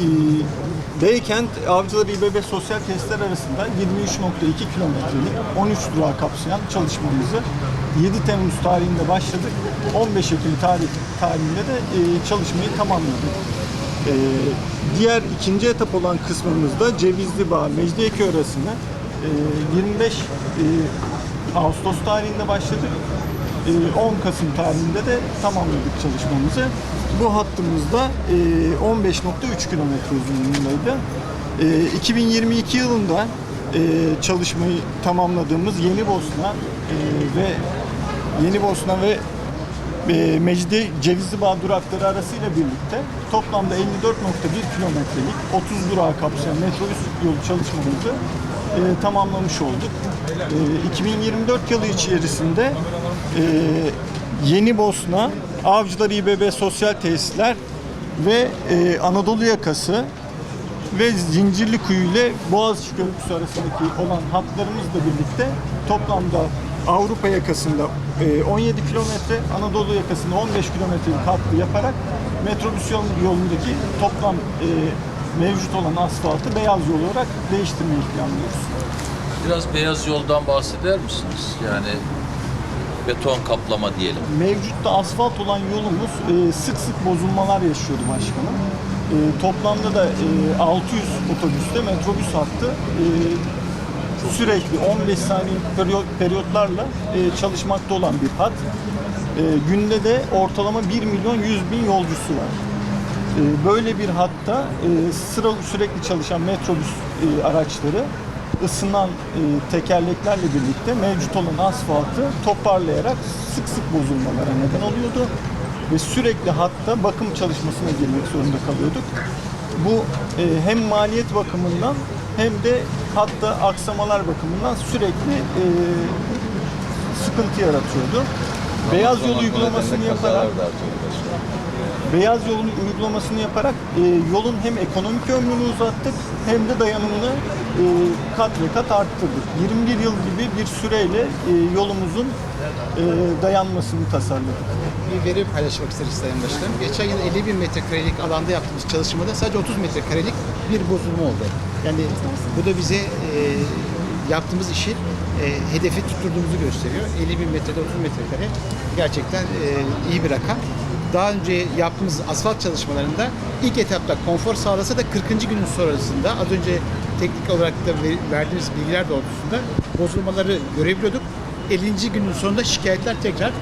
e, Beykent Avcılar İBB sosyal testler arasında 23.2 kilometrelik 13 durağı kapsayan çalışmamızı 7 Temmuz tarihinde başladık. 15 Ekim tarih, tarihinde de e, çalışmayı tamamladık. E, diğer ikinci etap olan kısmımızda Cevizli Bağ, Mecidiyeköy arasında e, 25 e, Ağustos tarihinde başladık. E, 10 Kasım tarihinde de tamamladık çalışmamızı. Bu hattımızda e, 15.3 kilometre uzunluğundaydı. E, 2022 yılında e, çalışmayı tamamladığımız Yeni Bosna e, ve Yeni Bosna ve e, Mecdi Cevizli Bağ durakları arasıyla birlikte toplamda 54.1 kilometrelik 30 durağı kapsayan metrobüs yolu çalışmamızı e, tamamlamış olduk. E, 2024 yılı içerisinde e, Yeni Bosna, Avcılar İBB Sosyal Tesisler ve e, Anadolu Yakası ve Zincirlikuyu ile Boğaziçi Köprüsü arasındaki olan hatlarımızla birlikte toplamda Avrupa yakasında e, 17 kilometre, Anadolu yakasında 15 kilometrelik hattı yaparak metrobüs yol- yolundaki toplam e, mevcut olan asfaltı beyaz yol olarak değiştirmeyi planlıyoruz. Biraz beyaz yoldan bahseder misiniz? Yani beton kaplama diyelim. Mevcutta asfalt olan yolumuz e, sık sık bozulmalar yaşıyordu başkanım. E, toplamda da e, 600 otobüste metrobüs hattı e, sürekli 15 saniye periyot, periyotlarla e, çalışmakta olan bir hat. E, günde de ortalama 1 milyon 100 bin yolcusu var. E, böyle bir hatta e, sıra sürekli çalışan metrobüs e, araçları ısınan e, tekerleklerle birlikte mevcut olan asfaltı toparlayarak sık sık bozulmalara neden oluyordu ve sürekli hatta bakım çalışmasına girmek zorunda kalıyorduk. Bu e, hem maliyet bakımından hem de hatta aksamalar bakımından sürekli e, sıkıntı yaratıyordu. Beyaz yol uygulamasını yaparak Beyaz yolun uygulamasını yaparak e, yolun hem ekonomik ömrünü uzattık hem de dayanımını e, kat ve kat arttırdık. 21 yıl gibi bir süreyle e, yolumuzun e, dayanmasını tasarladık. bir veri paylaşmak isteriz Sayın Başkanım. Geçen yıl 50 bin metrekarelik alanda yaptığımız çalışmada sadece 30 metrekarelik bir bozulma oldu. Yani bu da bize e, yaptığımız işi e, hedefi tutturduğumuzu gösteriyor. 50 bin metrede 30 metrekare gerçekten e, iyi bir rakam. Daha önce yaptığımız asfalt çalışmalarında ilk etapta konfor sağlasa da 40. günün sonrasında az önce teknik olarak da ver- verdiğimiz bilgiler doğrultusunda bozulmaları görebiliyorduk. 50. günün sonunda şikayetler tekrar e,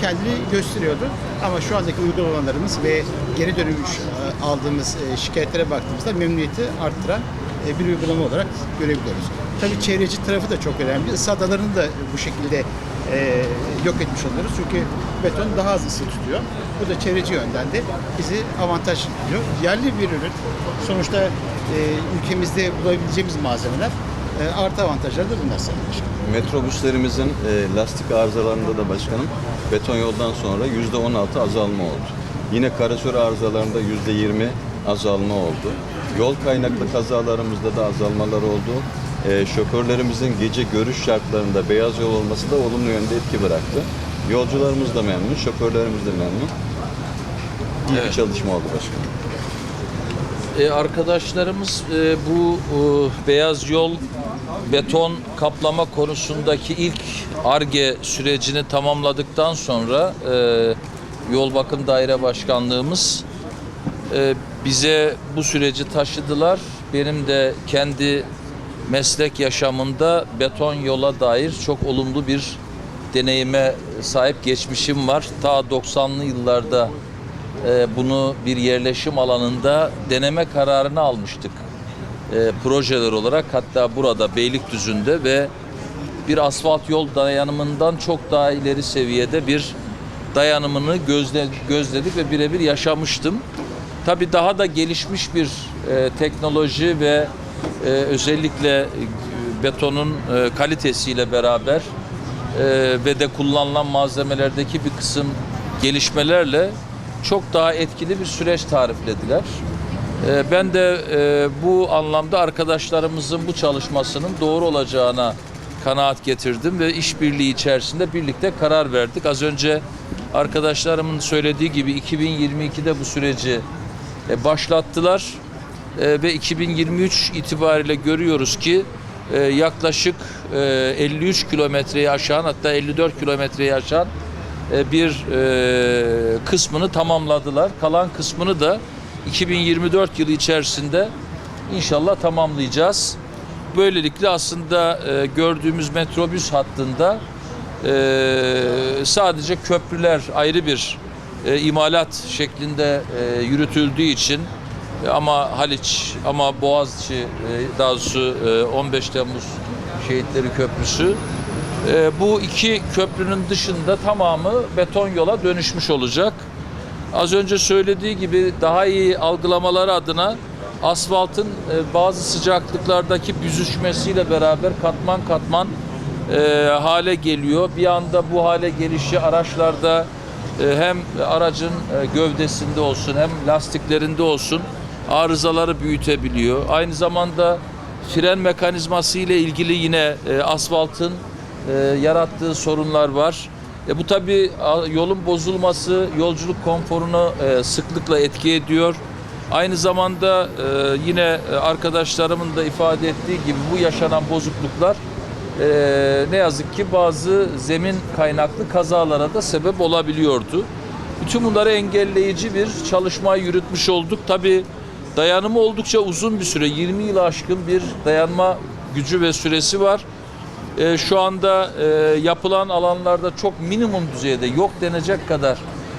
kendini gösteriyordu. Ama şu andaki uygulamalarımız ve geri dönüş e, aldığımız e, şikayetlere baktığımızda memnuniyeti arttıran bir uygulama olarak görebiliyoruz. Tabii çevreci tarafı da çok önemli. Isı adalarını da bu şekilde e, yok etmiş oluyoruz. Çünkü beton daha az ısı tutuyor. Bu da çevreci yönden de bizi avantaj sunuyor. Yerli bir ürün. Sonuçta e, ülkemizde bulabileceğimiz malzemeler e, artı avantajları da bunlar Başkanım. Metrobüslerimizin e, lastik arızalarında da başkanım beton yoldan sonra yüzde 16 azalma oldu. Yine karasör arızalarında yüzde 20 azalma oldu. Yol kaynaklı kazalarımızda da azalmalar oldu. E, şoförlerimizin gece görüş şartlarında beyaz yol olması da olumlu yönde etki bıraktı. Yolcularımız da memnun, şoförlerimiz de memnun. İyi bir Evet. çalışma oldu başkanım. E, arkadaşlarımız e, bu e, beyaz yol beton kaplama konusundaki ilk ARGE sürecini tamamladıktan sonra e, Yol Bakım Daire Başkanlığımız e, bize bu süreci taşıdılar. Benim de kendi meslek yaşamında beton yola dair çok olumlu bir deneyime sahip geçmişim var. Ta 90'lı yıllarda e, bunu bir yerleşim alanında deneme kararını almıştık. E, projeler olarak hatta burada Beylikdüzü'nde ve bir asfalt yol dayanımından çok daha ileri seviyede bir dayanımını gözle, gözledik ve birebir yaşamıştım. Tabii daha da gelişmiş bir e, teknoloji ve e, özellikle betonun e, kalitesiyle beraber e, ve de kullanılan malzemelerdeki bir kısım gelişmelerle çok daha etkili bir süreç tariflediler. E, ben de e, bu anlamda arkadaşlarımızın bu çalışmasının doğru olacağına kanaat getirdim ve işbirliği içerisinde birlikte karar verdik. Az önce arkadaşlarımın söylediği gibi 2022'de bu süreci e, başlattılar ve 2023 itibariyle görüyoruz ki e, yaklaşık e, 53 kilometreyi aşan hatta 54 kilometreyi aşan e, bir e, kısmını tamamladılar. Kalan kısmını da 2024 yılı içerisinde inşallah tamamlayacağız. Böylelikle aslında e, gördüğümüz metrobüs hattında e, sadece köprüler ayrı bir e, imalat şeklinde e, yürütüldüğü için e, ama Haliç ama Boğaziçi e, daha doğrusu e, 15 Temmuz Şehitleri Köprüsü e, bu iki köprünün dışında tamamı beton yola dönüşmüş olacak. Az önce söylediği gibi daha iyi algılamaları adına asfaltın e, bazı sıcaklıklardaki büzüşmesiyle beraber katman katman e, hale geliyor. Bir anda bu hale gelişi araçlarda e, hem aracın e, gövdesinde olsun hem lastiklerinde olsun arızaları büyütebiliyor. Aynı zamanda fren mekanizması ile ilgili yine e, asfaltın e, yarattığı sorunlar var. E, bu tabi yolun bozulması yolculuk konforunu e, sıklıkla etki ediyor. Aynı zamanda e, yine e, arkadaşlarımın da ifade ettiği gibi bu yaşanan bozukluklar e, ne yazık ki bazı zemin kaynaklı kazalara da sebep olabiliyordu. Bütün bunları engelleyici bir çalışma yürütmüş olduk. Tabi dayanımı oldukça uzun bir süre, 20 yılı aşkın bir dayanma gücü ve süresi var. E, şu anda e, yapılan alanlarda çok minimum düzeyde yok denecek kadar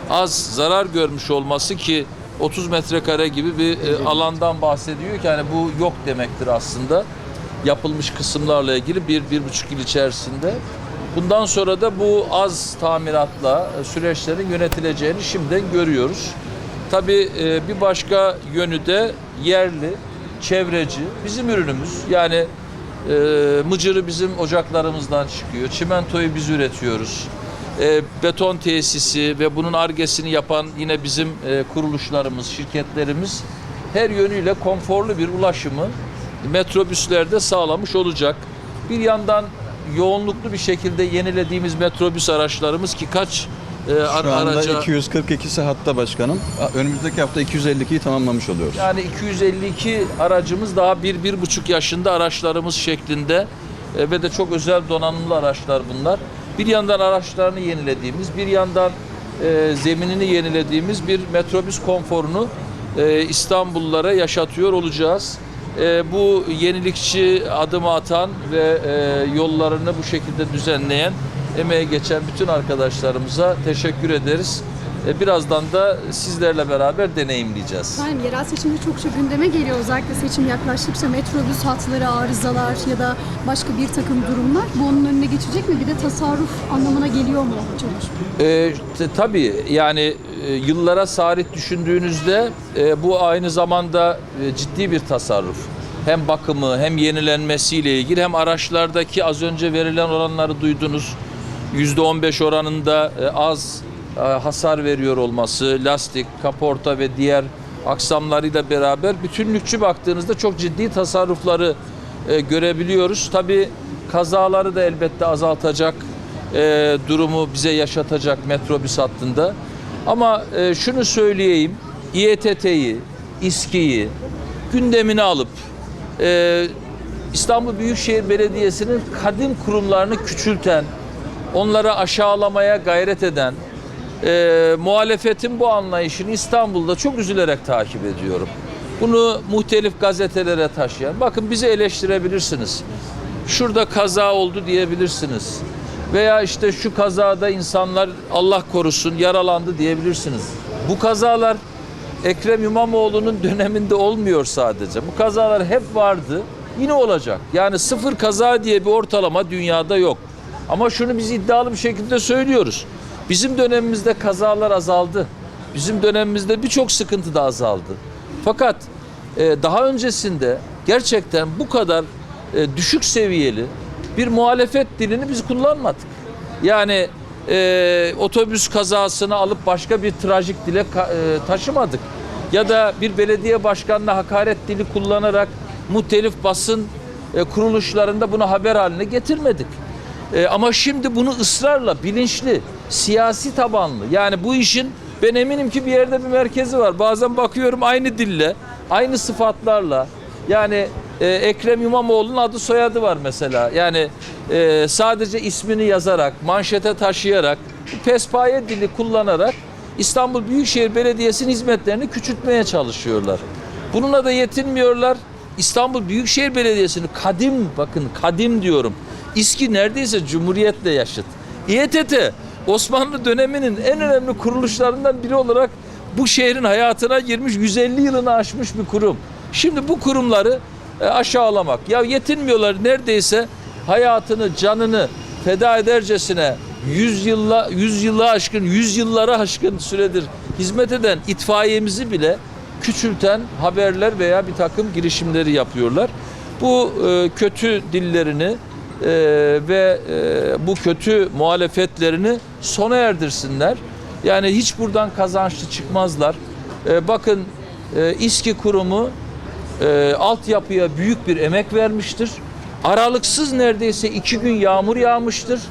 az zarar görmüş olması ki 30 metrekare gibi bir e, alandan bahsediyor ki yani bu yok demektir aslında yapılmış kısımlarla ilgili bir, bir buçuk yıl içerisinde. Bundan sonra da bu az tamiratla e, süreçlerin yönetileceğini şimdiden görüyoruz. Tabii e, bir başka yönü de yerli, çevreci, bizim ürünümüz. Yani e, mıcırı bizim ocaklarımızdan çıkıyor, çimentoyu biz üretiyoruz. E, beton tesisi ve bunun argesini yapan yine bizim e, kuruluşlarımız, şirketlerimiz her yönüyle konforlu bir ulaşımı metrobüslerde sağlamış olacak. Bir yandan yoğunluklu bir şekilde yenilediğimiz metrobüs araçlarımız ki kaç e, ar- Şu anda araca 242'si hatta başkanım. Önümüzdeki hafta 252'yi tamamlamış oluyoruz. yani 252 aracımız daha bir bir buçuk yaşında araçlarımız şeklinde e, ve de çok özel donanımlı araçlar bunlar. Bir yandan araçlarını yenilediğimiz, bir yandan e, zeminini yenilediğimiz bir metrobüs konforunu e, İstanbullulara yaşatıyor olacağız. E, bu yenilikçi adımı atan ve e, yollarını bu şekilde düzenleyen, emeğe geçen bütün arkadaşlarımıza teşekkür ederiz. E, birazdan da sizlerle beraber deneyimleyeceğiz. Efendim yerel seçimde çokça gündeme geliyor. Özellikle seçim yaklaştıkça metrobüs hatları, arızalar ya da başka bir takım durumlar. Bu onun önüne geçecek mi? Bir de tasarruf anlamına geliyor mu çalışma? E, t- tabii yani e, yıllara sarih düşündüğünüzde e, bu aynı zamanda e, ciddi bir tasarruf. Hem bakımı hem yenilenmesiyle ilgili hem araçlardaki az önce verilen oranları duydunuz. %15 oranında e, az e, hasar veriyor olması, lastik, kaporta ve diğer aksamlarıyla beraber bütünlükçü baktığınızda çok ciddi tasarrufları e, görebiliyoruz. Tabii kazaları da elbette azaltacak durumu bize yaşatacak metrobüs hattında. Ama şunu söyleyeyim, İETT'yi, İSKİ'yi gündemine alıp İstanbul Büyükşehir Belediyesi'nin kadim kurumlarını küçülten, onları aşağılamaya gayret eden, e, muhalefetin bu anlayışını İstanbul'da çok üzülerek takip ediyorum. Bunu muhtelif gazetelere taşıyan, bakın bizi eleştirebilirsiniz. Şurada kaza oldu diyebilirsiniz. Veya işte şu kazada insanlar Allah korusun yaralandı diyebilirsiniz. Bu kazalar Ekrem İmamoğlu'nun döneminde olmuyor sadece. Bu kazalar hep vardı. Yine olacak. Yani sıfır kaza diye bir ortalama dünyada yok. Ama şunu biz iddialı bir şekilde söylüyoruz. Bizim dönemimizde kazalar azaldı. Bizim dönemimizde birçok sıkıntı da azaldı. Fakat e, daha öncesinde gerçekten bu kadar e, düşük seviyeli bir muhalefet dilini biz kullanmadık. Yani e, otobüs kazasını alıp başka bir trajik dile e, taşımadık. Ya da bir belediye başkanına hakaret dili kullanarak muhtelif basın e, kuruluşlarında bunu haber haline getirmedik. E, ama şimdi bunu ısrarla, bilinçli, siyasi tabanlı yani bu işin Ben eminim ki bir yerde bir merkezi var. Bazen bakıyorum aynı dille, aynı sıfatlarla. Yani e, Ekrem İmamoğlu'nun adı soyadı var mesela. Yani e, sadece ismini yazarak, manşete taşıyarak, pespaye dili kullanarak İstanbul Büyükşehir Belediyesi'nin hizmetlerini küçültmeye çalışıyorlar. Bununla da yetinmiyorlar. İstanbul Büyükşehir Belediyesi'ni kadim, bakın kadim diyorum. İSKİ neredeyse Cumhuriyet'le yaşıt. İETT Osmanlı döneminin en önemli kuruluşlarından biri olarak bu şehrin hayatına girmiş 150 yılını aşmış bir kurum. Şimdi bu kurumları e, aşağılamak. Ya yetinmiyorlar neredeyse hayatını, canını feda edercesine 100 yılla 100 yılla aşkın, 100 yıllara aşkın süredir hizmet eden itfaiyemizi bile küçülten haberler veya bir takım girişimleri yapıyorlar. Bu e, kötü dillerini e, ve e, bu kötü muhalefetlerini sona erdirsinler. Yani hiç buradan kazançlı çıkmazlar. E, bakın e, İSKİ kurumu e, altyapıya büyük bir emek vermiştir. Aralıksız neredeyse iki gün yağmur yağmıştır.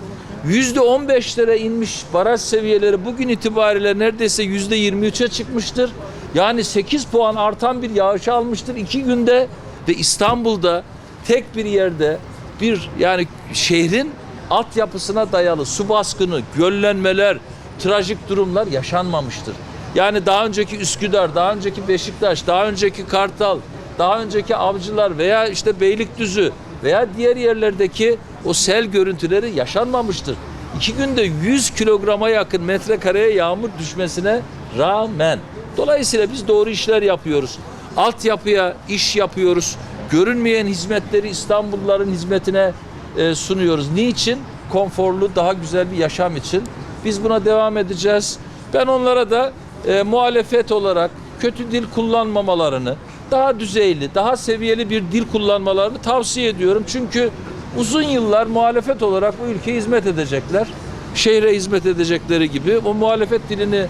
Yüzde on beşlere inmiş baraj seviyeleri bugün itibariyle neredeyse yüzde yirmi üçe çıkmıştır. Yani 8 puan artan bir yağış almıştır iki günde ve İstanbul'da tek bir yerde bir yani şehrin altyapısına dayalı su baskını, göllenmeler, trajik durumlar yaşanmamıştır. Yani daha önceki Üsküdar, daha önceki Beşiktaş, daha önceki Kartal, daha önceki Avcılar veya işte Beylikdüzü veya diğer yerlerdeki o sel görüntüleri yaşanmamıştır. İki günde 100 kilograma yakın metrekareye yağmur düşmesine rağmen. Dolayısıyla biz doğru işler yapıyoruz. Altyapıya iş yapıyoruz. Görünmeyen hizmetleri İstanbulluların hizmetine e, sunuyoruz. Niçin? Konforlu, daha güzel bir yaşam için. Biz buna devam edeceğiz. Ben onlara da e, muhalefet olarak kötü dil kullanmamalarını, daha düzeyli, daha seviyeli bir dil kullanmalarını tavsiye ediyorum. Çünkü uzun yıllar muhalefet olarak bu ülkeye hizmet edecekler. Şehre hizmet edecekleri gibi o muhalefet dilini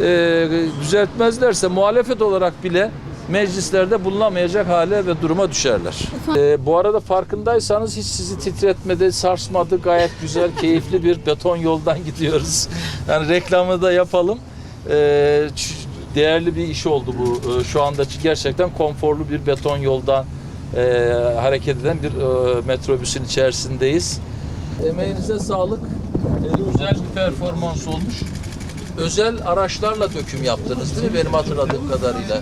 e, düzeltmezlerse muhalefet olarak bile meclislerde bulunamayacak hale ve duruma düşerler. E, bu arada farkındaysanız hiç sizi titretmedi, sarsmadı. Gayet güzel, keyifli bir beton yoldan gidiyoruz. Yani reklamı da yapalım. E, ç- değerli bir iş oldu bu. E, şu anda gerçekten konforlu bir beton yoldan e, hareket eden bir e, metrobüsün içerisindeyiz. Emeğinize sağlık. E, güzel bir performans olmuş. Özel araçlarla döküm yaptınız değil mi benim hatırladığım kadarıyla?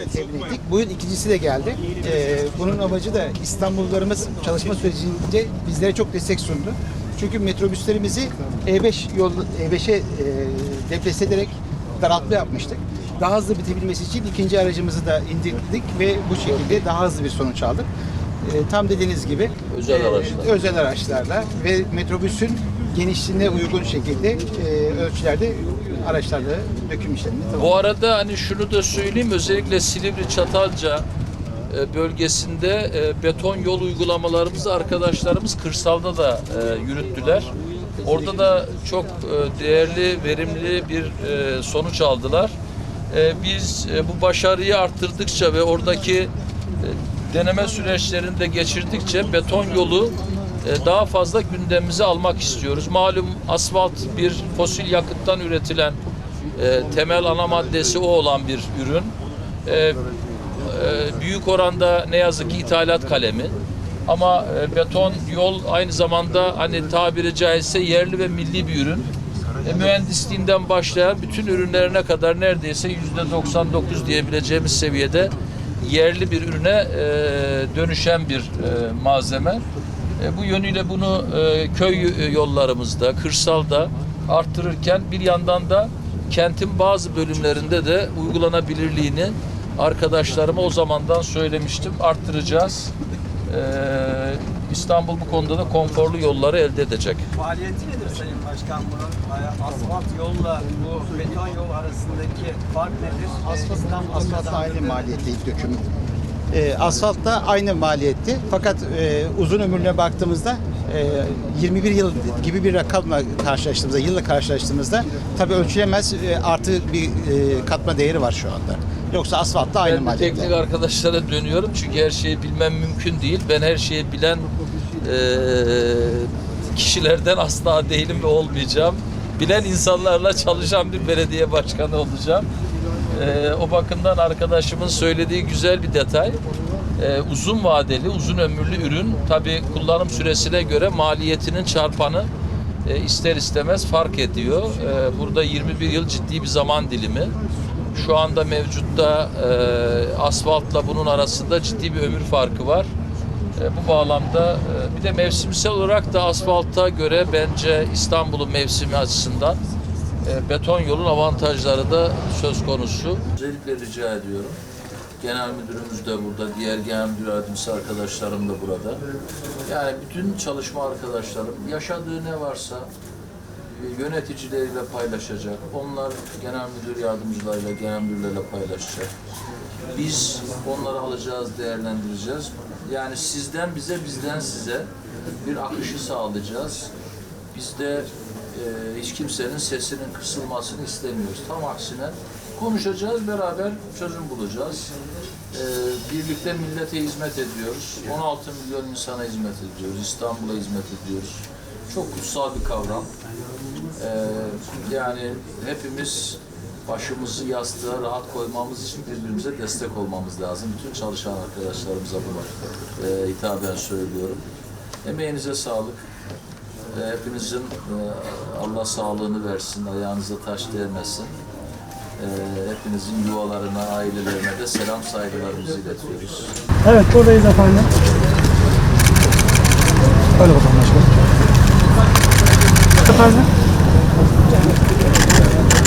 ettik. Bu yıl ikincisi de geldi. Ee, bunun amacı da İstanbullularımız çalışma sürecinde bizlere çok destek sundu. Çünkü metrobüslerimizi E5 yol E5'e e, deplase ederek daraltma yapmıştık. Daha hızlı bitebilmesi için ikinci aracımızı da indirdik ve bu şekilde daha hızlı bir sonuç aldık. Ee, tam dediğiniz gibi Özel e, araçlar. özel araçlarla ve metrobüsün genişliğine uygun şekilde e, ölçülerde araçlarla döküm işlemini tamamladık. Bu arada hani şunu da söyleyeyim özellikle Silivri Çatalca e, bölgesinde e, beton yol uygulamalarımızı arkadaşlarımız kırsalda da yürüttüler. Orada da çok değerli, verimli bir sonuç aldılar. Biz bu başarıyı arttırdıkça ve oradaki deneme süreçlerini de geçirdikçe beton yolu daha fazla gündemimize almak istiyoruz. Malum asfalt bir fosil yakıttan üretilen e, temel ana maddesi o olan bir ürün. E, e, büyük oranda ne yazık ki ithalat kalemi. Ama e, beton yol aynı zamanda hani tabiri caizse yerli ve milli bir ürün. E, mühendisliğinden başlayan bütün ürünlerine kadar neredeyse yüzde 99 diyebileceğimiz seviyede yerli bir ürüne e, dönüşen bir e, malzeme. E, bu yönüyle bunu e, köy yollarımızda, kırsalda arttırırken bir yandan da kentin bazı bölümlerinde de uygulanabilirliğini arkadaşlarıma o zamandan söylemiştim. Arttıracağız. E, İstanbul bu konuda da konforlu yolları elde edecek. Maliyeti nedir Sayın Başkan bunun? Ee, Asfalt yolla bu beton yol arasındaki fark nedir? Ee, İstanbul'da Asfaltla kazandırdığı- aynı maliyetteydi döküm. E, asfalt da aynı maliyetti. Fakat e, uzun ömrüne baktığımızda e, 21 yıl gibi bir rakamla karşılaştığımızda, yılla karşılaştığımızda tabii ölçülemez e, artı bir e, katma değeri var şu anda. Yoksa asfalt da aynı Ben maliyette. teknik arkadaşlara dönüyorum çünkü her şeyi bilmem mümkün değil. Ben her şeyi bilen eee, kişilerden asla değilim ve olmayacağım. bilen insanlarla çalışan bir belediye başkanı olacağım. Ee, o bakımdan arkadaşımın söylediği güzel bir detay. Ee, uzun vadeli, uzun ömürlü ürün tabii kullanım süresine göre maliyetinin çarpanı e, ister istemez fark ediyor. Ee, burada 21 yıl ciddi bir zaman dilimi. Şu anda mevcutta e, asfaltla bunun arasında ciddi bir ömür farkı var. E, bu bağlamda e, bir de mevsimsel olarak da asfalta göre bence İstanbul'un mevsimi açısından e, beton yolun avantajları da söz konusu. Özellikle rica ediyorum. Genel müdürümüz de burada, diğer genel müdür yardımcısı arkadaşlarım da burada. Yani bütün çalışma arkadaşlarım yaşadığı ne varsa e, yöneticileriyle paylaşacak. Onlar genel müdür yardımcılarıyla, genel müdürlerle paylaşacak. Biz onları alacağız, değerlendireceğiz. Yani sizden bize, bizden size bir akışı sağlayacağız. Biz de e, hiç kimsenin sesinin kısılmasını istemiyoruz. Tam aksine konuşacağız, beraber çözüm bulacağız. E, birlikte millete hizmet ediyoruz. 16 milyon insana hizmet ediyoruz. İstanbul'a hizmet ediyoruz. Çok kutsal bir kavram. Ee, yani hepimiz başımızı yastığa rahat koymamız için birbirimize destek olmamız lazım. Bütün çalışan arkadaşlarımıza bunu e, hitaben söylüyorum. Emeğinize sağlık. E, hepinizin e, Allah sağlığını versin, ayağınıza taş değmesin. E, hepinizin yuvalarına, ailelerine de selam saygılarımızı iletiyoruz. Evet buradayız efendim. Öyle bakalım başkanım. Efendim?